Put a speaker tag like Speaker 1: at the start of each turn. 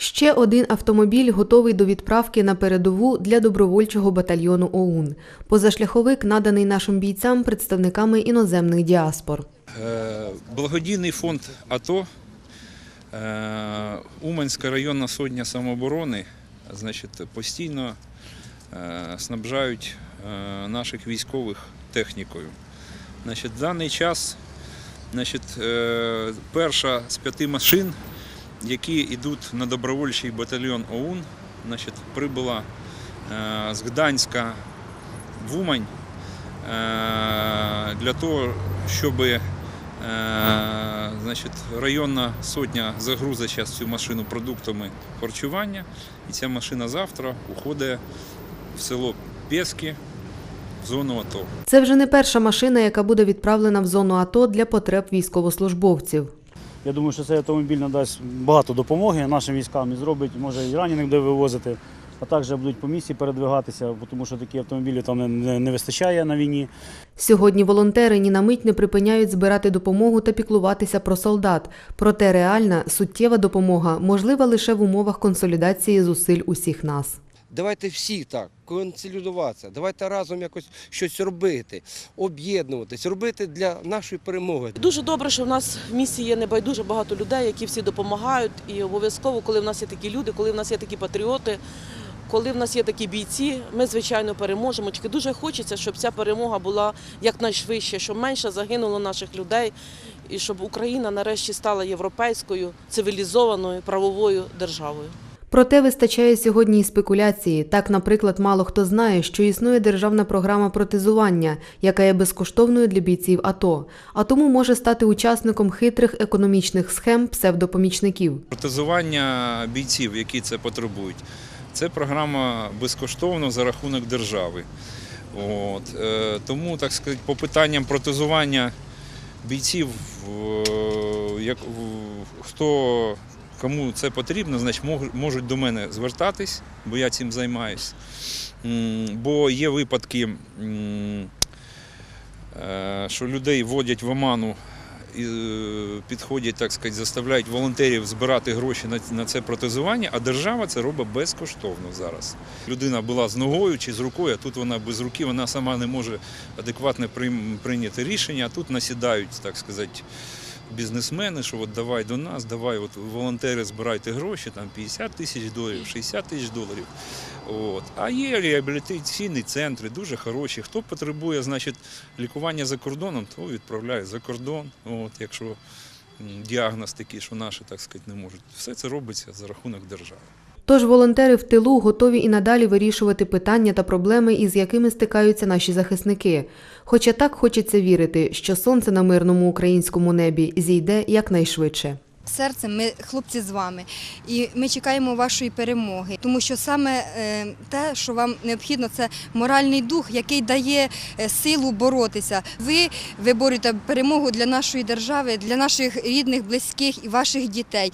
Speaker 1: Ще один автомобіль готовий до відправки на передову для добровольчого батальйону ОУН. Позашляховик наданий нашим бійцям представниками іноземних діаспор.
Speaker 2: Е, Благодійний фонд АТО, е, Уманська районна сотня самооборони значить, постійно е, снабжають наших військових технікою. Значить, в даний час значить, перша з п'яти машин, які йдуть на добровольчий батальйон ОУН, значить, прибула е, з Гданська в Умань е, для того, щоб е, значить, районна сотня загрузить зараз цю машину продуктами харчування, і ця машина завтра уходить в село Пєски зону АТО.
Speaker 1: Це вже не перша машина, яка буде відправлена в зону АТО для потреб військовослужбовців.
Speaker 3: Я думаю, що цей автомобіль надасть багато допомоги нашим військам і зробить, може і ранених буде вивозити, а також будуть по місці передвигатися, тому що такі автомобілі там не, не вистачає на війні.
Speaker 1: Сьогодні волонтери ні на мить не припиняють збирати допомогу та піклуватися про солдат. Проте реальна суттєва допомога можлива лише в умовах консолідації зусиль усіх нас.
Speaker 4: Давайте всі так консолідуватися, давайте разом якось щось робити, об'єднуватись, робити для нашої перемоги.
Speaker 5: Дуже добре, що в нас в місті є небайдуже багато людей, які всі допомагають. І обов'язково, коли в нас є такі люди, коли в нас є такі патріоти, коли в нас є такі бійці, ми звичайно переможемо. Тільки дуже хочеться, щоб ця перемога була якнайшвидше, щоб менше загинуло наших людей, і щоб Україна нарешті стала європейською, цивілізованою правовою державою.
Speaker 1: Проте вистачає сьогодні і спекуляції. Так, наприклад, мало хто знає, що існує державна програма протезування, яка є безкоштовною для бійців АТО, а тому може стати учасником хитрих економічних схем псевдопомічників.
Speaker 2: Протезування бійців, які це потребують, це програма безкоштовно за рахунок держави. От, е, тому, так сказати, по питанням протезування бійців, е, як, хто кому це потрібно, значить можуть до мене звертатись, бо я цим займаюсь. М, Бо є випадки, е, що людей вводять в оману е, підходять, так сказати, заставляють волонтерів збирати гроші на це протезування, а держава це робить безкоштовно зараз. Людина була з ногою чи з рукою, а тут вона без руки, вона сама не може адекватно прийняти рішення, а тут насідають, так сказати. Бізнесмени, що от давай до нас, давай, от волонтери збирайте гроші, там 50 тисяч доларів, 60 тисяч доларів. От. А є реабілітаційні центри, дуже хороші. Хто потребує значить, лікування за кордоном, то відправляє за кордон. От, якщо діагноз такий, що наші, так сказати, не можуть. Все це робиться за рахунок держави.
Speaker 1: Тож волонтери в тилу готові і надалі вирішувати питання та проблеми, із якими стикаються наші захисники. Хоча так хочеться вірити, що сонце на мирному українському небі зійде якнайшвидше.
Speaker 6: Серцем ми хлопці з вами, і ми чекаємо вашої перемоги, тому що саме е, те, що вам необхідно, це моральний дух, який дає е, силу боротися. Ви виборюєте перемогу для нашої держави, для наших рідних, близьких і ваших дітей.